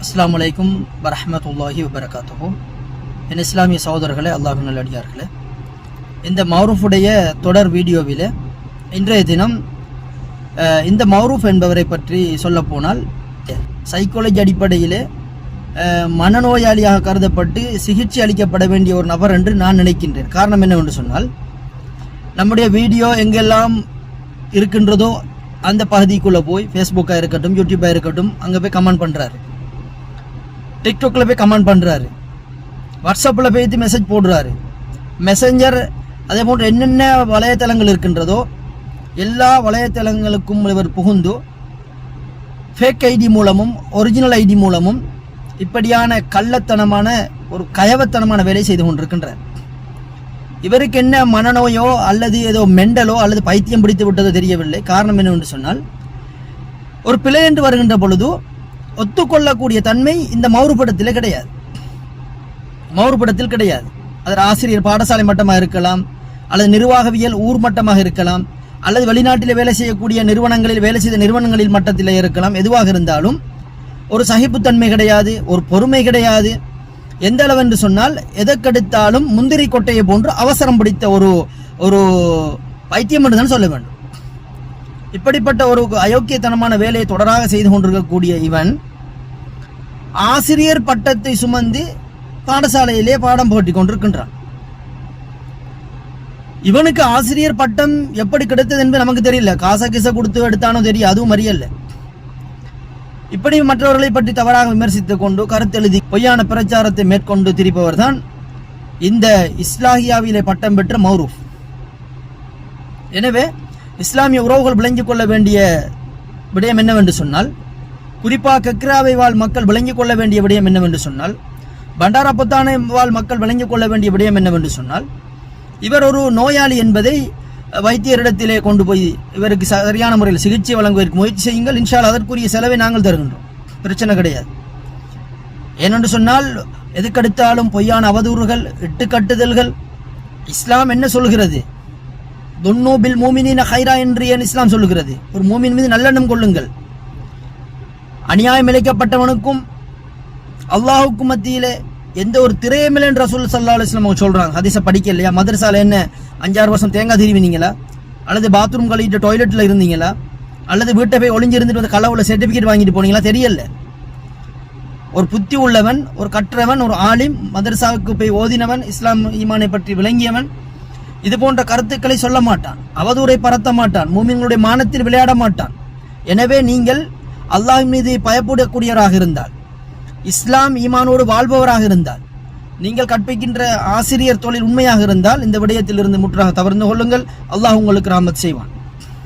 அஸ்ஸலாமு அலைக்கும் வரமத்துல்லாஹி வபரகாத்துஹு என் இஸ்லாமிய சகோதரர்களே அல்லாஹ் நல்லடியார்களே இந்த மௌரூஃபுடைய தொடர் வீடியோவில் இன்றைய தினம் இந்த மௌரூஃப் என்பவரை பற்றி சொல்லப்போனால் சைக்காலஜி அடிப்படையிலே மனநோயாளியாக கருதப்பட்டு சிகிச்சை அளிக்கப்பட வேண்டிய ஒரு நபர் என்று நான் நினைக்கின்றேன். காரணம் என்னவென்று சொன்னால் நம்முடைய வீடியோ எங்கெல்லாம் இருக்கின்றதோ அந்த பகுதிக்குள்ளே போய் ஃபேஸ்புக்காக இருக்கட்டும் யூடியூப்பாக இருக்கட்டும் அங்கே போய் கமெண்ட் பண்ணுறாரு டிக்டாக்ல போய் கமெண்ட் பண்ணுறாரு வாட்ஸ்அப்பில் போய் மெசேஜ் போடுறாரு. மெசஞ்சர் அதே போன்ற என்னென்ன வலைத்தளங்கள் இருக்கின்றதோ எல்லா வலைத்தளங்களுக்கும் இவர் புகுந்து ஃபேக் ஐடி மூலமும் ஒரிஜினல் ஐடி மூலமும் இப்படியான கள்ளத்தனமான ஒரு கயவத்தனமான வேலை செய்து கொண்டிருக்கின்றார். இவருக்கு என்ன மனநோயோ அல்லது ஏதோ மெண்டலோ அல்லது பைத்தியம் பிடித்து விட்டதோ தெரியவில்லை. காரணம் என்னவென்று சொன்னால் ஒரு பிழை என்று வருகின்ற பொழுது ஒத்துக்கொள்ளக்கூடிய தன்மை இந்த மௌறுபடத்திலே கிடையாது. மௌறுபடத்தில் கிடையாது. அதில் ஆசிரியர் பாடசாலை மட்டமாக இருக்கலாம் அல்லது நிர்வாகவியல் ஊர் மட்டமாக இருக்கலாம் அல்லது வெளிநாட்டில் வேலை செய்யக்கூடிய நிறுவனங்களில் வேலை செய்த நிறுவனங்களில் மட்டத்தில் இருக்கலாம். எதுவாக இருந்தாலும் ஒரு சகிப்புத்தன்மை கிடையாது ஒரு பொறுமை கிடையாது. எந்த அளவென்று சொன்னால் எதற்கெடுத்தாலும் முந்திரி கொட்டையை போன்று அவசரம் பிடித்த ஒரு ஒரு பைத்தியம் என்று தான் சொல்ல வேண்டும். இப்படிப்பட்ட ஒரு அயோக்கியத்தனமான வேலையை தொடராக செய்து கொண்டிருக்கக்கூடிய இவன் ஆசிரியர் பட்டத்தை சுமந்து பாடசாலையிலே பாடம் போட்டி கொண்டிருக்கின்றான். இவனுக்கு ஆசிரியர் பட்டம் எப்படி கிடைத்தது என்பது நமக்கு தெரியல. காசா கிச கொடுத்து எடுத்தானோ தெரியும் அதுவும் அறியல. இப்படி மற்றவர்களை பற்றி தவறாக விமர்சித்துக் கொண்டு கருத்தெழுதி பொய்யான பிரச்சாரத்தை மேற்கொண்டு திரிப்பவர் தான் இந்த இஸ்லாகியாவிலே பட்டம் பெற்ற மௌரூஃப். எனவே இஸ்லாமிய உறவுகள் விளங்கிக் கொள்ள வேண்டிய விடயம் என்னவென்று சொன்னால் குறிப்பாக கக்ராவை வாழ் மக்கள் விளங்கிக் கொள்ள வேண்டிய விடயம் என்னவென்று சொன்னால் பண்டாரப்புத்தானை வாழ் மக்கள் விளங்கிக் கொள்ள வேண்டிய விடயம் என்னவென்று சொன்னால் இவர் ஒரு நோயாளி என்பதை வைத்தியரிடத்திலே கொண்டு போய் இவருக்கு சரியான முறையில் சிகிச்சை வழங்குவதற்கு முயற்சி செய்யுங்கள். இன்ஷால் அதற்குரிய செலவை நாங்கள் தருகின்றோம். பிரச்சனை கிடையாது. ஏனென்று சொன்னால் எதுக்கெடுத்தாலும் பொய்யான அவதூறுகள் இட்டுக்கட்டுதல்கள் இஸ்லாம் என்ன சொல்கிறது? துன்னோ மோமினின மூமினின ஹைரா என்று ஏன் இஸ்லாம் சொல்லுகிறது? ஒரு மூமின் மீது நல்லெண்ணம் கொள்ளுங்கள். அநியாயம் இழைக்கப்பட்டவனுக்கும் அல்லாஹுக்கும் மத்தியிலே எந்த ஒரு திரையமில்லை என்ற ரசூல் சல்லா அலுவலாம் அவங்க சொல்கிறாங்க ஹதீஸை படிக்க இல்லையா? மதரசாவில் என்ன? அஞ்சாறு வருஷம் தேங்காய் திருவினீங்களா அல்லது பாத்ரூம் கழுவிட்டு டாய்லெட்டில் இருந்தீங்களா? அல்லது வீட்டை போய் ஒளிஞ்சிருந்துட்டு வந்து கலவுல சர்டிஃபிகேட் வாங்கிட்டு போனீங்களா? தெரியல. ஒரு புத்தி உள்ளவன் ஒரு கற்றவன் ஒரு ஆலிம் மதரசாவுக்கு போய் ஓதினவன் இஸ்லாம் ஈமானை பற்றி விளங்கியவன் இது போன்ற கருத்துக்களை சொல்ல மாட்டான். அவதூரை பரத்த மாட்டான். மூமின்களுடைய மானத்தில் விளையாட மாட்டான். எனவே நீங்கள் அல்லாஹ் மீது பயப்படக்கூடியவராக இருந்தால் இஸ்லாம் ஈமானோடு வாழ்பவராக இருந்தால் நீங்கள் கற்பிக்கின்ற ஆசிரியர் தொழில் உண்மையாக இருந்தால் இந்த விடயத்திலிருந்து முற்றாக தவிர்த்து கொள்ளுங்கள். அல்லாஹ் உங்களுக்கு ராமத் செய்வான்.